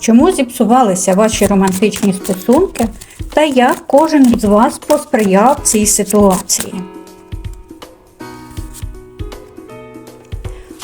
Чому зіпсувалися ваші романтичні стосунки та як кожен з вас посприяв цій ситуації?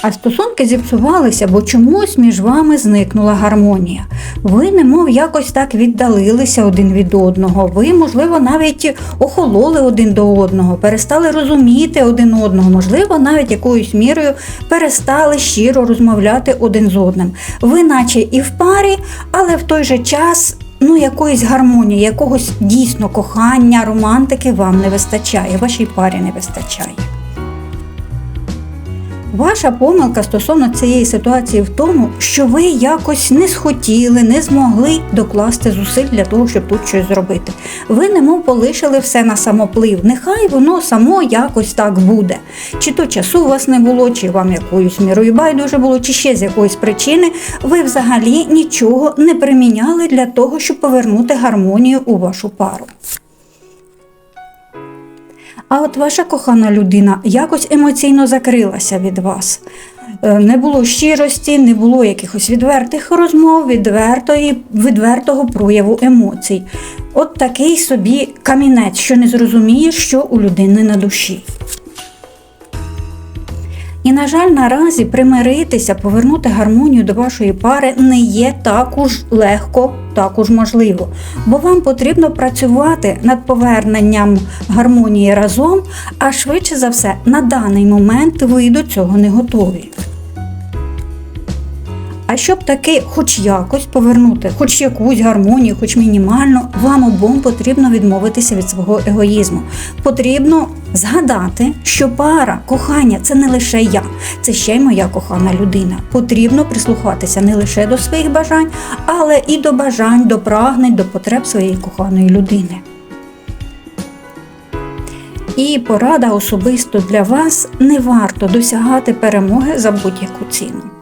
А стосунки зіпсувалися, бо чомусь між вами зникнула гармонія. Ви, немов якось так віддалилися один від одного. Ви, можливо, навіть охололи один до одного, перестали розуміти один одного, можливо, навіть якоюсь мірою перестали щиро розмовляти один з одним. Ви, наче і в парі, але в той же час. Ну, якоїсь гармонії, якогось дійсно кохання, романтики вам не вистачає, вашій парі не вистачає. Ваша помилка стосовно цієї ситуації в тому, що ви якось не схотіли, не змогли докласти зусиль для того, щоб тут щось зробити. Ви немов полишили все на самоплив. Нехай воно само якось так буде. Чи то часу у вас не було, чи вам якоюсь мірою байдуже було, чи ще з якоїсь причини, ви взагалі нічого не приміняли для того, щоб повернути гармонію у вашу пару. А от ваша кохана людина якось емоційно закрилася від вас. Е, Не було щирості, не було якихось відвертих розмов, відвертої, відвертого прояву емоцій. От такий собі камінець, що не зрозумієш, що у людини на душі. І, на жаль, наразі примиритися, повернути гармонію до вашої пари не є також легко, також можливо. Бо вам потрібно працювати над поверненням гармонії разом, а швидше за все, на даний момент ви до цього не готові. А щоб таки хоч якось повернути, хоч якусь гармонію, хоч мінімально, вам обом потрібно відмовитися від свого егоїзму. Потрібно згадати, що пара, кохання це не лише я, це ще й моя кохана людина. Потрібно прислухатися не лише до своїх бажань, але і до бажань, до прагнень, до потреб своєї коханої людини. І порада особисто для вас не варто досягати перемоги за будь-яку ціну.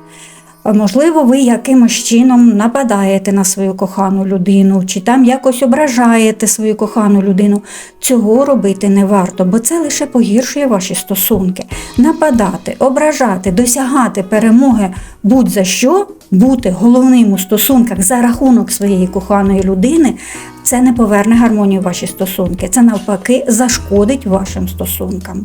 Можливо, ви якимось чином нападаєте на свою кохану людину, чи там якось ображаєте свою кохану людину. Цього робити не варто, бо це лише погіршує ваші стосунки. Нападати, ображати, досягати перемоги будь-за що, бути головним у стосунках за рахунок своєї коханої людини, це не поверне гармонію ваші стосунки. Це навпаки зашкодить вашим стосункам.